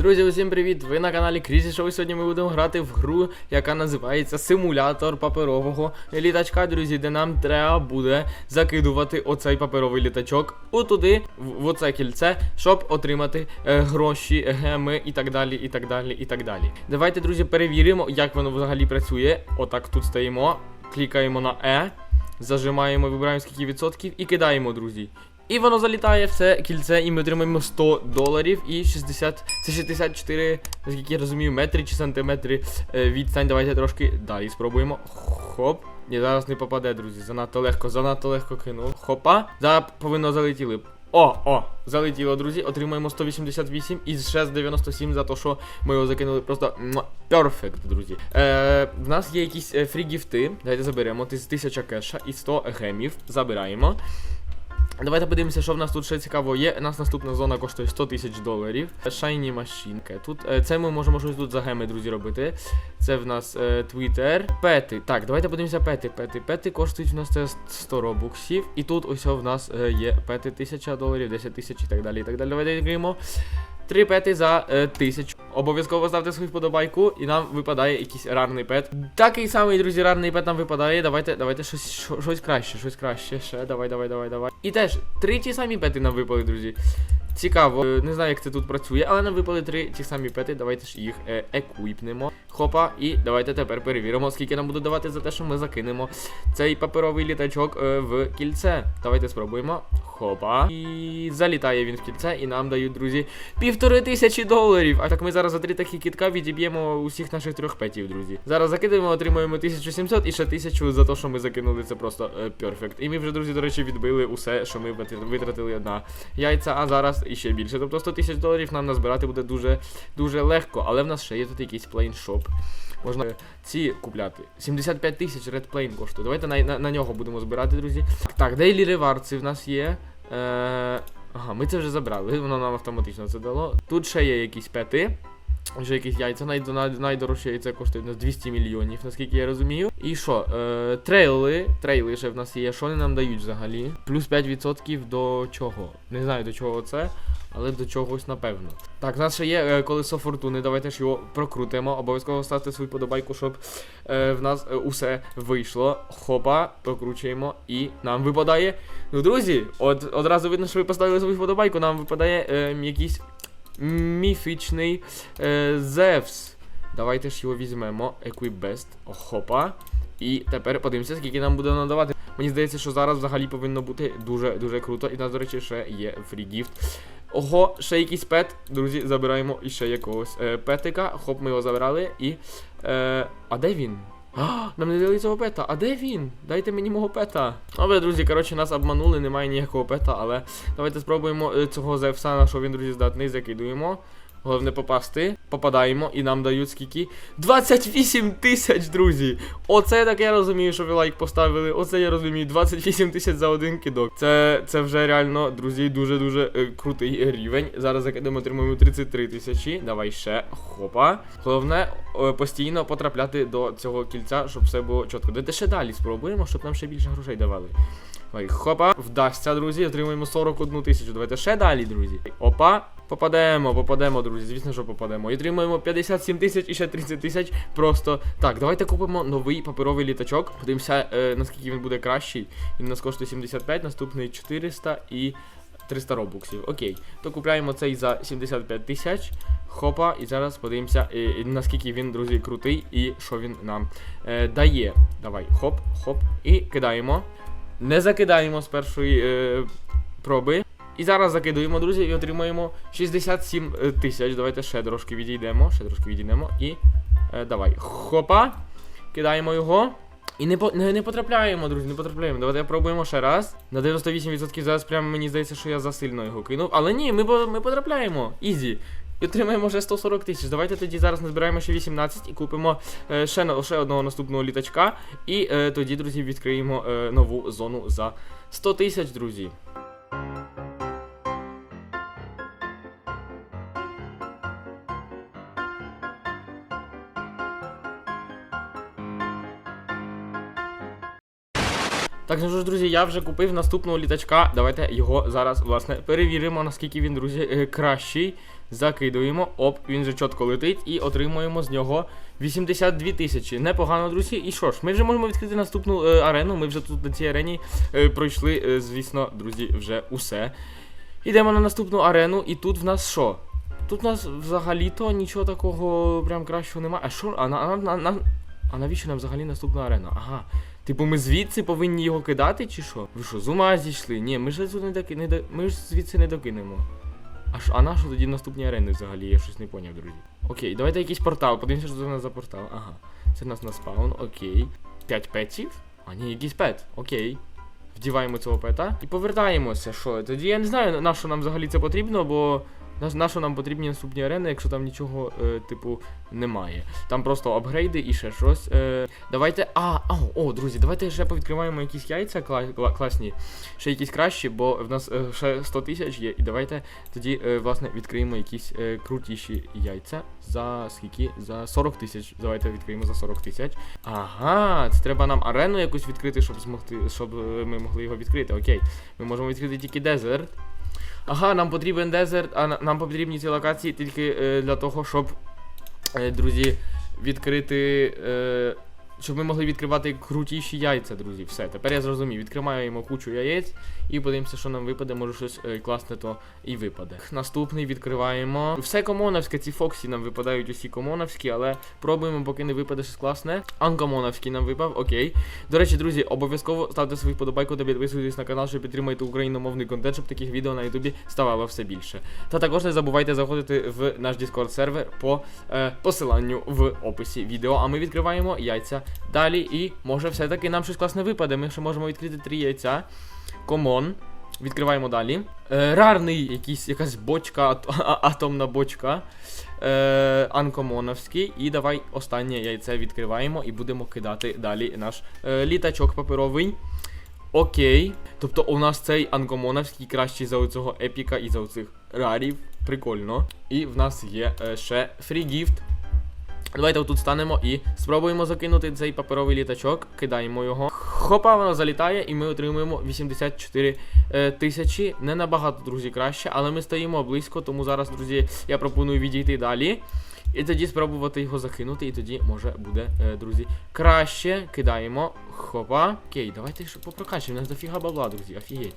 Друзі, усім привіт! Ви на каналі Крізі Шоу. Сьогодні ми будемо грати в гру, яка називається Симулятор паперового літачка, друзі, де нам треба буде закидувати оцей паперовий літачок отуди, в, оце кільце, щоб отримати е, гроші, геми і так далі, і так далі, і так далі. Давайте, друзі, перевіримо, як воно взагалі працює. Отак тут стоїмо, клікаємо на E, зажимаємо, вибираємо скільки відсотків і кидаємо, друзі. І воно залітає в це кільце, і ми отримаємо 100 доларів і 60, це 64, наскільки я розумію, метри чи сантиметри е, відстань. Давайте трошки далі спробуємо. Хоп. Ні, зараз не попаде, друзі. Занадто легко, занадто легко кинув. Хопа. Зараз повинно залетіли. О, о, залетіло, друзі. Отримаємо 188 і ще з 97 за те, що ми його закинули просто перфект, друзі. Е, в нас є якісь е, фрі-гіфти. Давайте заберемо. Тис- 1000 кеша і 100 гемів. Забираємо. Давайте подивимося, що в нас тут ще цікаво є. У нас наступна зона коштує 100 тисяч доларів. Шайні машинки. Тут е, це ми можемо щось тут за геми, друзі, робити. Це в нас е, Twitter. Пети. Так, давайте подивимося пети. Пети. Пети коштують у нас це 100 робуксів. І тут ось в нас е, є пети 1000 доларів, 10 тисяч і так далі. І так далі. Давайте відкриємо. Три пети за е, тисячу. Обов'язково ставте свою вподобайку, і нам випадає якийсь рарний пет. Такий самий, друзі, рарний пет нам випадає. Давайте, давайте щось, що- щось краще, щось краще. Ще, давай, давай, давай, давай. І теж три ті самі пети нам випали, друзі. Цікаво, Е, не знаю, як це тут працює, але нам випали три ті самі пети. Давайте ж їх е, еквіпнемо. Хопа, і давайте тепер перевіримо, скільки нам буде давати за те, що ми закинемо цей паперовий літачок е, в кільце. Давайте спробуємо. Хопа. І залітає він в кільце, і нам дають, друзі, півтори тисячі доларів. А так ми зараз за три такі кітка відіб'ємо усіх наших трьох петів, друзі. Зараз закидаємо, отримуємо 1700 і ще 1000 за те, що ми закинули. Це просто е, перфект. І ми вже, друзі, до речі, відбили усе, що ми витратили на яйця, а зараз іще більше. Тобто 100 тисяч доларів нам назбирати буде дуже дуже легко. Але в нас ще є тут якийсь плейншоп. Можна ці купляти. 75 тисяч Red Plane коштує. Давайте на, на, на нього будемо збирати, друзі. Так, Daily Rewards в нас є. Е, ага, ми це вже забрали, воно нам автоматично це дало. Тут ще є якісь пети. Вже якісь яйця, най, най, найдорожче яйце коштує у нас 200 мільйонів, наскільки я розумію. І що? Е, трейли, трейли ще в нас є. Що вони нам дають взагалі? Плюс 5% до чого? Не знаю до чого це, але до чогось напевно. Так, у нас ще є е, колесо фортуни. Давайте ж його прокрутимо. Обов'язково ставте свою подобайку, щоб е, в нас е, усе вийшло. Хопа, прокручуємо і нам випадає. Ну, друзі, от одразу видно, що ви поставили свою вподобайку, нам випадає е, якийсь міфічний е, Зевс. Давайте ж його візьмемо. Equip. Хопа. І тепер подивимося, скільки нам буде надавати. Мені здається, що зараз взагалі повинно бути дуже дуже круто. І нас, до речі, ще є фрі-гіфт. Ого, ще якийсь пет. Друзі, забираємо іще якогось е, петика. Хоп, ми його забрали. І. Е, а де він? А, нам не дали цього пета. А де він? Дайте мені мого пета. Добре, друзі, коротше, нас обманули, немає ніякого пета, але давайте спробуємо е, цього Зевса, на що він, друзі, здатний, закидуємо. Головне попасти. Попадаємо і нам дають скільки? 28 тисяч, друзі! Оце так я розумію, що ви лайк поставили. Оце я розумію. 28 тисяч за один кидок. Це, це вже реально, друзі, дуже-дуже е, крутий рівень. Зараз закидемо, отримуємо 33 тисячі. Давай ще. Хопа. Головне е, постійно потрапляти до цього кільця, щоб все було чітко. Давайте ще далі спробуємо, щоб нам ще більше грошей давали. Ой, хопа, вдасться, друзі, отримуємо 41 тисячу. Давайте ще далі, друзі. Опа. Попадемо, попадемо, друзі. Звісно, що попадемо. І отримуємо 57 тисяч і ще 30 тисяч. Просто так, давайте купимо новий паперовий літачок. Подивимося, е, наскільки він буде кращий. Він нас коштує 75, наступний 400 і 300 робуксів. Окей. То купляємо цей за 75 тисяч. Хопа, і зараз подивимося, е, е, наскільки він, друзі, крутий і що він нам е, дає. Давай, хоп, хоп, і кидаємо. Не закидаємо з першої е, проби. І зараз закидуємо, друзі, і отримуємо 67 е, тисяч. Давайте ще трошки відійдемо, ще трошки відійдемо. І е, давай. Хопа. Кидаємо його. І не, по, не, не потрапляємо, друзі, не потрапляємо. Давайте пробуємо ще раз. На 98% зараз прямо мені здається, що я засильно його кинув. Але ні, ми, ми потрапляємо. Ізі. І отримаємо вже 140 тисяч. Давайте тоді зараз назбираємо ще 18 і купимо е, ще, ще одного наступного літачка. І е, тоді, друзі, відкриємо е, нову зону за 100 тисяч, друзі. Так, ну ж, друзі, я вже купив наступного літачка. Давайте його зараз, власне, перевіримо, наскільки він, друзі, е, кращий. Закидуємо, оп, він вже чітко летить і отримуємо з нього 82 тисячі. Непогано, друзі. І що ж, ми вже можемо відкрити наступну е, арену. Ми вже тут на цій арені е, пройшли, е, звісно, друзі, вже усе. Йдемо на наступну арену, і тут в нас що? Тут в нас взагалі-то нічого такого прям кращого немає. А що? А, на, на, на, а навіщо нам взагалі наступна арена? Ага. Типу, ми звідси повинні його кидати, чи що? Ви що, з ума зійшли? Ні, ми ж тут не доки не до... ми ж звідси не докинемо. А що, а на що тоді наступні арени взагалі? Я щось не поняв, друзі. Окей, давайте якийсь портал. Подивимося, що це у нас за портал. Ага. Це в нас на спаун, окей. П'ять петів? А ні, якийсь пет. Окей. Вдіваємо цього пета і повертаємося. Що? Тоді я не знаю, на що нам взагалі це потрібно, бо на, на що нам потрібні наступні арени, якщо там нічого, е, типу, немає. Там просто апгрейди і ще щось. Е, давайте. А, а, о, друзі, давайте ще повідкриваємо якісь яйця кла, кла- класні, ще якісь кращі, бо в нас е, ще 100 тисяч є. І давайте тоді, е, власне, відкриємо якісь е, крутіші яйця. За скільки? За 40 тисяч. Давайте відкриємо за 40 тисяч. Ага, це треба нам арену якусь відкрити, щоб змогти, щоб е, ми могли його відкрити. Окей. Ми можемо відкрити тільки дезерт. Ага, нам потрібен дезерт, а нам потрібні ці локації тільки е, для того, щоб, е, друзі, відкрити. Е, щоб ми могли відкривати крутіші яйця, друзі. Все, тепер я зрозумів. Відкриваємо кучу яєць і подивимося, що нам випаде, може щось е, класне то і випаде. Наступний відкриваємо. Все комоновське, ці Фоксі нам випадають усі комоновські, але пробуємо, поки не випаде щось класне. Анкомоновський нам випав, окей. До речі, друзі, обов'язково ставте свою вподобайку та підписуйтесь на канал, щоб підтримати україномовний контент, щоб таких відео на Ютубі ставало все більше. Та також не забувайте заходити в наш Discord сервер по е, посиланню в описі відео. А ми відкриваємо яйця далі. І може все-таки нам щось класне випаде. Ми ще можемо відкрити три яйця. Комон. Відкриваємо далі. Е, рарний якийсь, якась бочка, атомна бочка. Е, анкомоновський. І давай останнє яйце відкриваємо і будемо кидати далі наш е, літачок паперовий. Окей. Тобто у нас цей анкомоновський кращий за оцього епіка і за оцих рарів. Прикольно. І в нас є е, ще фрігіфт. Давайте отут станемо і спробуємо закинути цей паперовий літачок, кидаємо його. Хопа, воно залітає, і ми отримуємо 84 е, тисячі. Не набагато, друзі, краще, але ми стоїмо близько, тому зараз, друзі, я пропоную відійти далі. І тоді спробувати його закинути, і тоді може буде, е, друзі, краще. Кидаємо. Хопа. Окей, давайте ще попрокачуємо. У нас дофіга бабла, друзі, офігеть.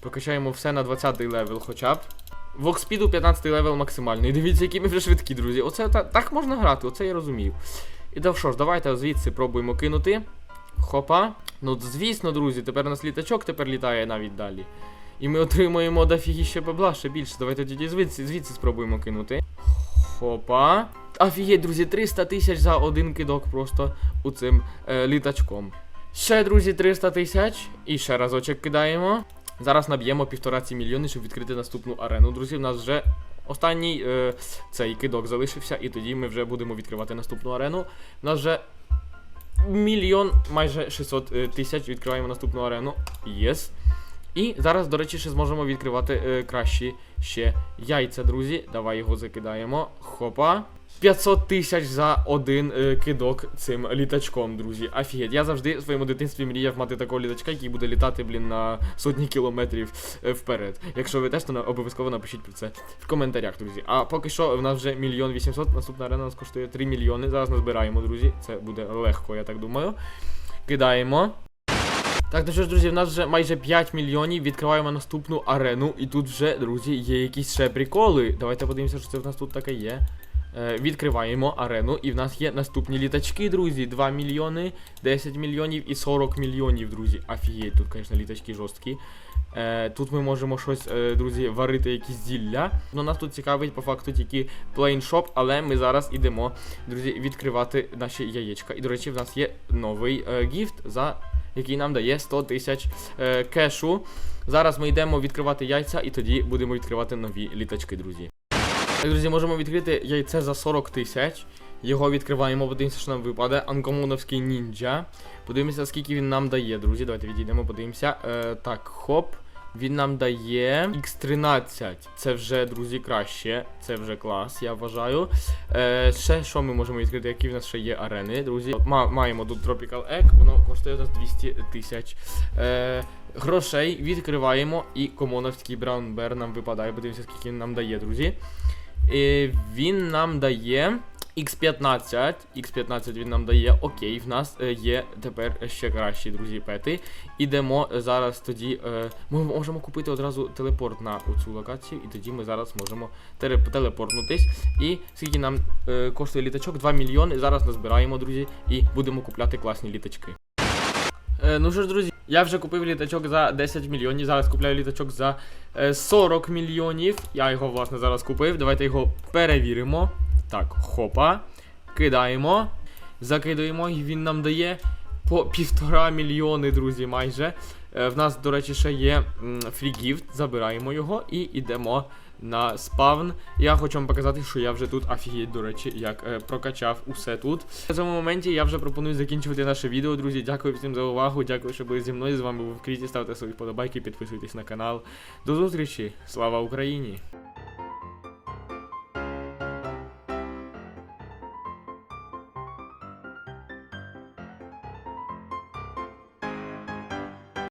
Прокачаємо все на 20-й левел хоча б. Вокспіду 15 левел максимальний. Дивіться, які ми вже швидкі, друзі. Оце та, так можна грати, оце я розумів. І да що ж, давайте звідси пробуємо кинути. Хопа. Ну, звісно, друзі, тепер у нас літачок тепер літає навіть далі. І ми отримуємо дофігіще бабла ще більше. Давайте тоді звідси, звідси спробуємо кинути. Хопа. Офігеть, друзі, 300 тисяч за один кидок просто у цим е, літачком. Ще, друзі, 300 тисяч. І ще разочок кидаємо. Зараз наб'ємо півтораці мільйони, щоб відкрити наступну арену. Друзі, в нас вже останній е, цей кидок залишився, і тоді ми вже будемо відкривати наступну арену. У нас вже мільйон майже 600 е, тисяч. Відкриваємо наступну арену. Єс. І зараз, до речі, ще зможемо відкривати е, кращі ще яйця, друзі. Давай його закидаємо. Хопа. 500 тисяч за один е, кидок цим літачком, друзі. Офігеть, я завжди в своєму дитинстві мріяв мати такого літачка, який буде літати, блін, на сотні кілометрів е, вперед. Якщо ви теж, то обов'язково напишіть про це в коментарях, друзі. А поки що в нас вже мільйон вісімсот, наступна арена нас коштує 3 мільйони. Зараз назбираємо, друзі. Це буде легко, я так думаю. Кидаємо. Так, ну що ж, друзі, в нас вже майже 5 мільйонів. Відкриваємо наступну арену. І тут вже, друзі, є якісь ще приколи. Давайте подивимося, що це в нас тут таке є. Е, відкриваємо арену, і в нас є наступні літачки, друзі. 2 мільйони, 10 мільйонів і 40 мільйонів, друзі. Офігеть, тут, звісно, літачки жорсткі. Е, тут ми можемо щось, е, друзі, варити якісь зілля. Ну, нас тут цікавить по факту тільки Shop, але ми зараз ідемо, друзі, відкривати наші яєчка. І, до речі, в нас є новий е, гіфт, за який нам дає 100 тисяч е, кешу. Зараз ми йдемо відкривати яйця, і тоді будемо відкривати нові літачки, друзі. Так, друзі, можемо відкрити яйце за 40 тисяч. Його відкриваємо, подивимося, що нам випаде. Анкомоновський ніндзя. Подивимося, скільки він нам дає, друзі. Давайте відійдемо, подивимося. Е, так, хоп. Він нам дає X13. Це вже, друзі, краще. Це вже клас, я вважаю. Е, ще що ми можемо відкрити, які в нас ще є арени, друзі. Ма- маємо тут Tropical Egg, воно коштує нас 200 тисяч. Е, грошей відкриваємо і комоновський Brown Bear нам випадає. Подивимося, скільки він нам дає, друзі. Він нам дає X15. X15 він нам дає. Окей, в нас е, є тепер ще кращі, друзі, пети. Ідемо зараз тоді. Е, ми можемо купити одразу телепорт на цю локацію, і тоді ми зараз можемо теле- телепортнутись. І скільки нам е, коштує літачок? 2 мільйони. Зараз назбираємо, друзі, і будемо купляти класні літачки. Е, ну що ж, друзі, я вже купив літачок за 10 мільйонів. Зараз купляю літачок за е, 40 мільйонів. Я його, власне, зараз купив. Давайте його перевіримо. Так, хопа. Кидаємо. Закидаємо, і він нам дає по півтора мільйони, друзі, майже. Е, в нас, до речі, ще є фрігіфт. Забираємо його і йдемо на спавн. Я хочу вам показати, що я вже тут офігеть, до речі, як е, прокачав усе тут. В цьому моменті я вже пропоную закінчувати наше відео, друзі. Дякую всім за увагу. Дякую, що були зі мною. З вами був Кріті. Ставте свої вподобайки, підписуйтесь на канал. До зустрічі! Слава Україні!